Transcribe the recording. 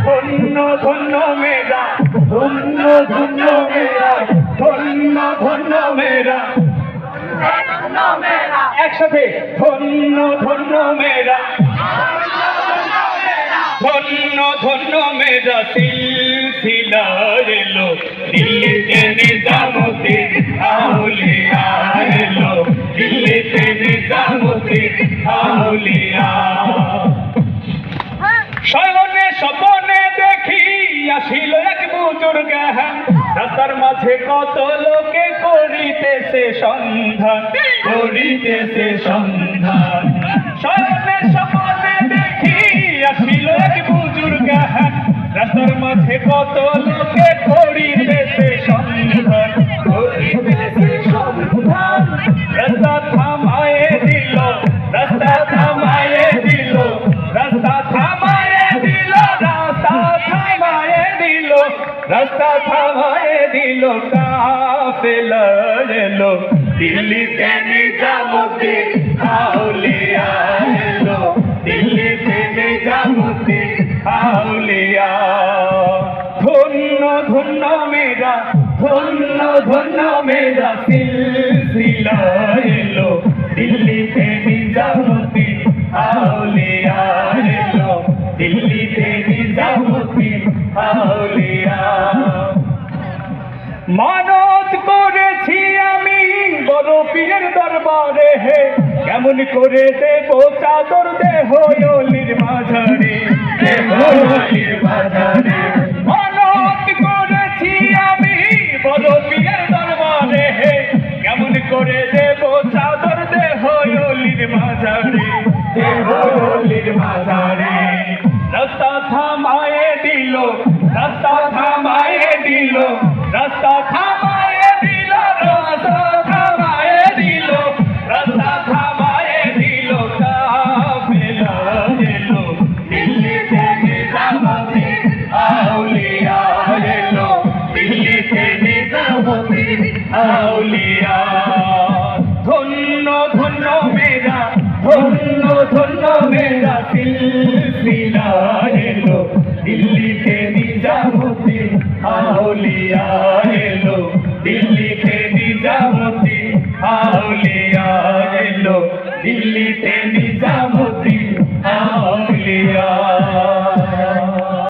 ধন্য ধন্য মেরা ধন্য ধন্য একসাথে, ধন্য ধন্য মেরা ধন্য ধন্য মেরা সিলসিলা আউলিয়া স্বপনে দেখি, আসিল এক বুজুর্গ। রাস্তার মাঝে কত লোকে করিতেছে সন্ধান করিতেছে সন্ধান। স্বপ্নে স্বপ্নে দেখি আসিল এক বুজুর্গ রাস্তার মাঝে কত লোকে রাস্তা থামায়ে দিল কাফেলা এলো দিল্লিতে নিজামতে আউলিয়া এলো দিল্লিতে নিজামতে আউলিয়া ধন্য ধন্য মেরা ধন্য ধন্য মেরা সিলসিলা এলো। দিল্লিতে নিজামতি আউলিয়া এলো দিল্লিতে নিজামতি আউলিয়া মানত করেছি আমি বড় পীরের দরবারে হে। কেমন করে দেব চাদর দেহ অলির মাঝারে। মানত করেছি আমি বড় পীরের দরবারে হে। কেমন করে দেব চাদর দেহ অলির মাঝারে। ধন্য ধন্য মেরা সিলসিলা এলো দিল্লিতে নিজামতি আউলিয়া এলো। দিল্লিতে নিজামতি আউলিয়া এলো। দিল্লিতে নিজামতি আউলিয়া